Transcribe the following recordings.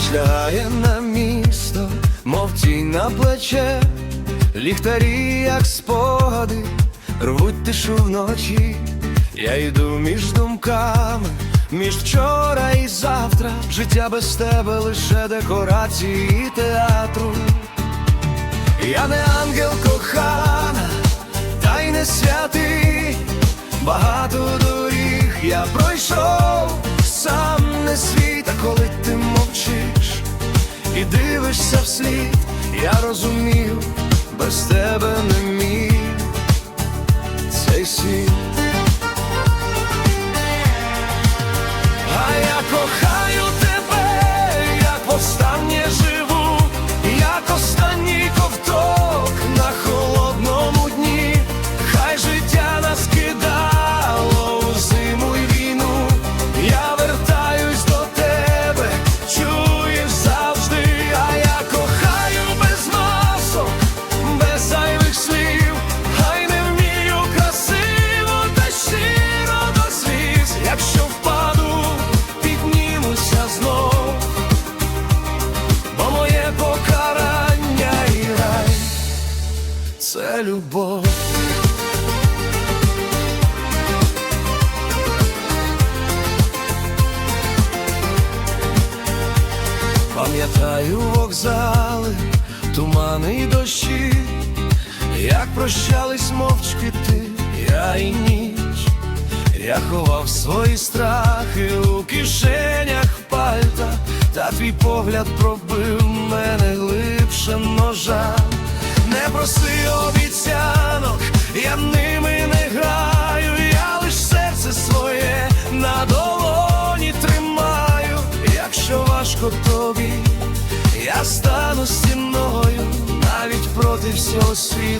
Ніч на місто, мов тінь на плече, ліхтарі, як спогади, рвуть тишу вночі. Я йду між думками, між вчора і завтра. Життя без тебе лише декорації театру. Я не ангел кохана, я розумів, без тебе не міг цей світ. Це любов. Пам'ятаю вокзали, тумани й дощі, як прощались мовчки ти, я і ніч, я ховав свої страхи у кишенях пальта, та твій погляд пробив мене глибше ножа. Проси обіцянок, я ними не граю, я лиш серце своє на долоні тримаю, якщо важко тобі, я стану стіною навіть проти всього світу.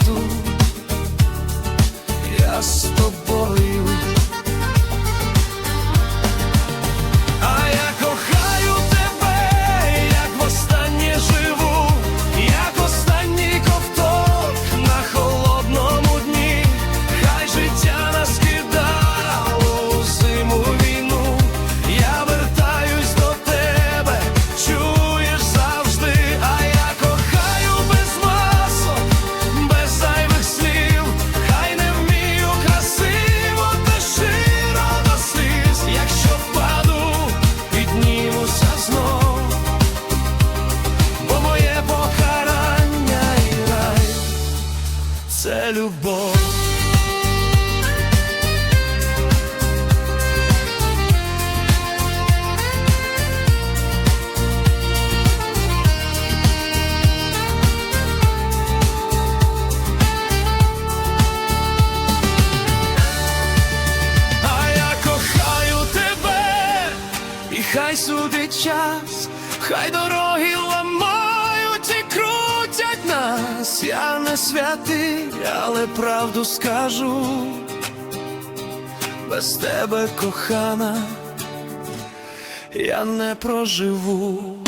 Це любов. Хай судить час, хай дороги Я не святий, але правду скажу. Без тебе, кохана, я не проживу.